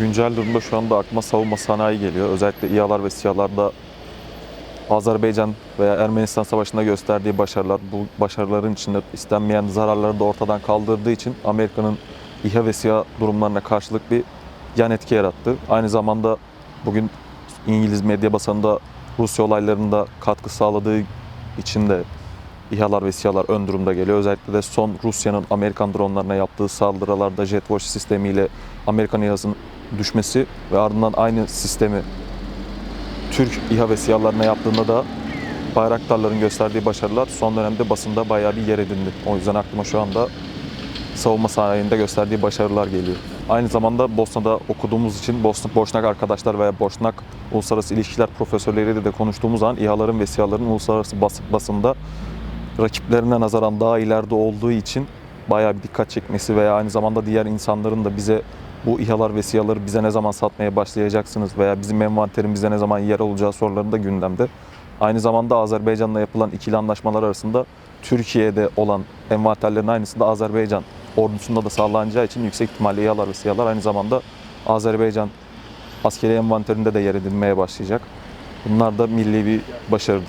güncel durumda şu anda aklıma savunma sanayi geliyor. Özellikle İHA'lar ve SİHA'larda Azerbaycan veya Ermenistan Savaşı'nda gösterdiği başarılar, bu başarıların içinde istenmeyen zararları da ortadan kaldırdığı için Amerika'nın İHA ve SİHA durumlarına karşılık bir yan etki yarattı. Aynı zamanda bugün İngiliz medya basında Rusya olaylarında katkı sağladığı için de İHA'lar ve SİHA'lar ön durumda geliyor. Özellikle de son Rusya'nın Amerikan dronlarına yaptığı saldırılarda Jetwatch sistemiyle Amerikan İHA'sının düşmesi ve ardından aynı sistemi Türk İHA ve SİHA'larına yaptığında da Bayraktarların gösterdiği başarılar son dönemde basında bayağı bir yer edindi. O yüzden aklıma şu anda savunma sanayinde gösterdiği başarılar geliyor. Aynı zamanda Bosna'da okuduğumuz için Bosna, Boşnak arkadaşlar veya Boşnak uluslararası ilişkiler profesörleriyle de konuştuğumuz zaman İHA'ların ve SİHA'ların uluslararası bas, basında rakiplerine nazaran daha ileride olduğu için bayağı bir dikkat çekmesi veya aynı zamanda diğer insanların da bize bu İHA'lar ve SİHA'ları bize ne zaman satmaya başlayacaksınız veya bizim envanterimizde ne zaman yer olacağı soruları da gündemde. Aynı zamanda Azerbaycan'la yapılan ikili anlaşmalar arasında Türkiye'de olan envanterlerin aynısı da Azerbaycan ordusunda da sağlanacağı için yüksek ihtimalle İHA'lar ve SİHA'lar aynı zamanda Azerbaycan askeri envanterinde de yer edilmeye başlayacak. Bunlar da milli bir başarıdır.